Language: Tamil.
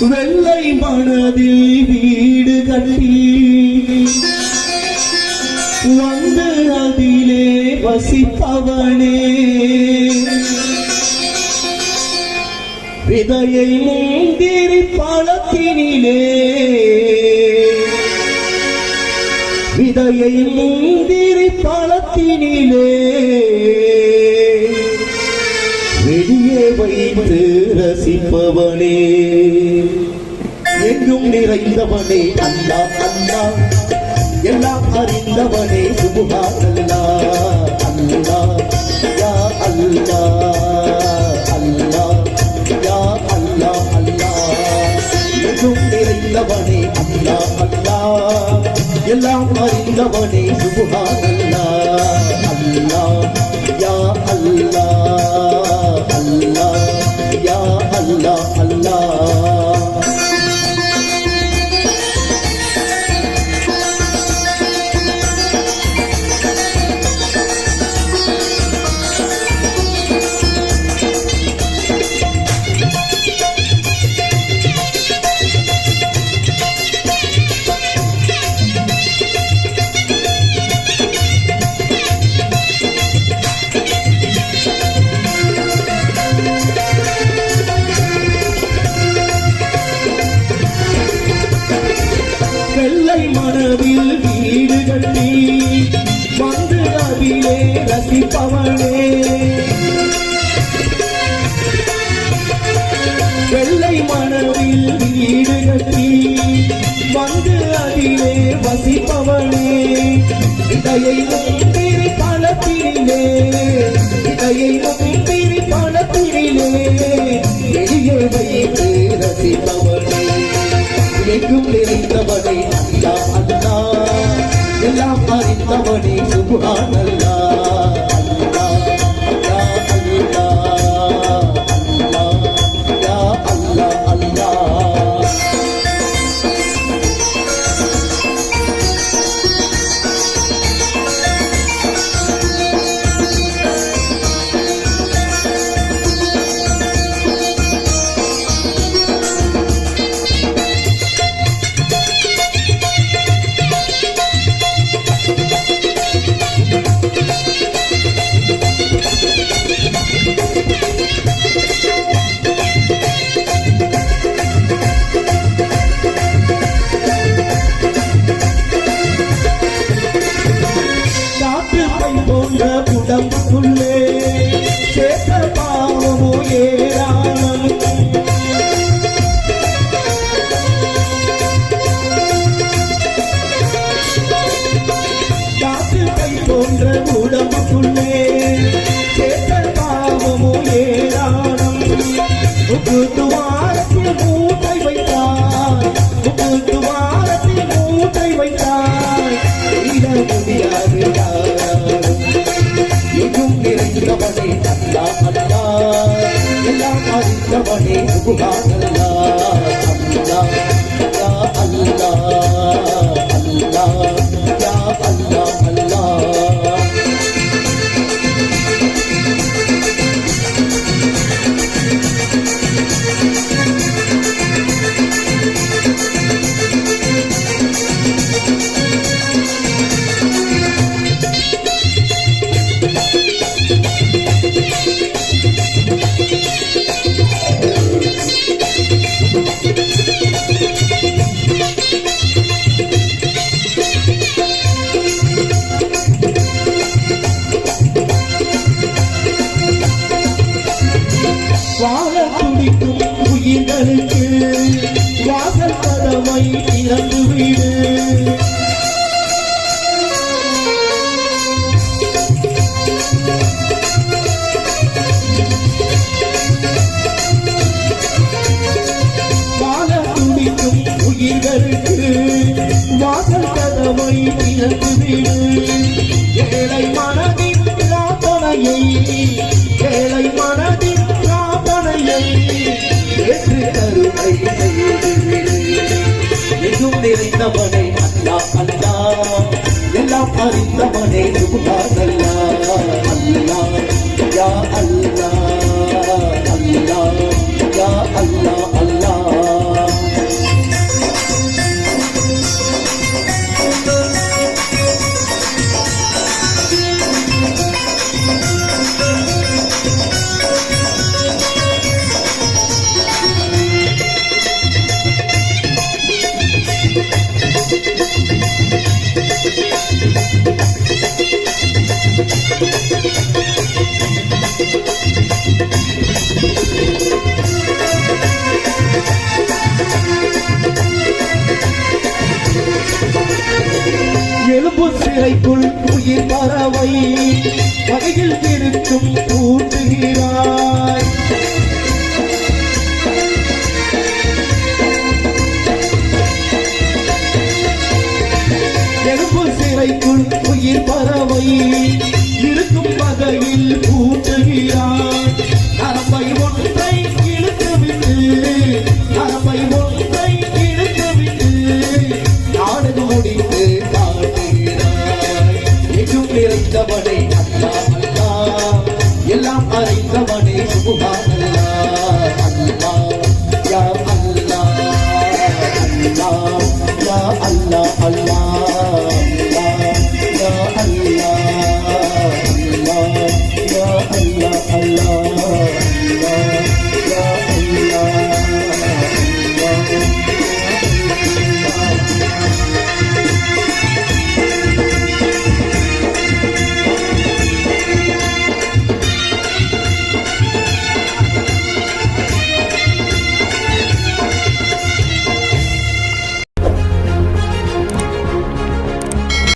வெள்ளை மனதில் வீடு கட்டி வந்து அதிலே வசிப்பவனே. விதையை நீந்திரி பழத்தினிலே. விதையை நீந்திரி பழத்தினிலே. வெளியே வைத்து ரசிப்பவனே. எங்கும் நிறைந்தவனே அல்லா அல்லா எல்லாம் அறிந்தவனே சுபுகா அல்லா அல்லா. யா அல்லா அல்லா. யா அல்லா அல்லா. எங்கும் நிறைந்தவனே அல்லா அல்லா எல்லாம் அறிந்தவனே சுபுகா அல்லா அல்லா. யா அல்லா. அல்லா யா அல்லா அல்லா எல்லாம் तेरा Thì.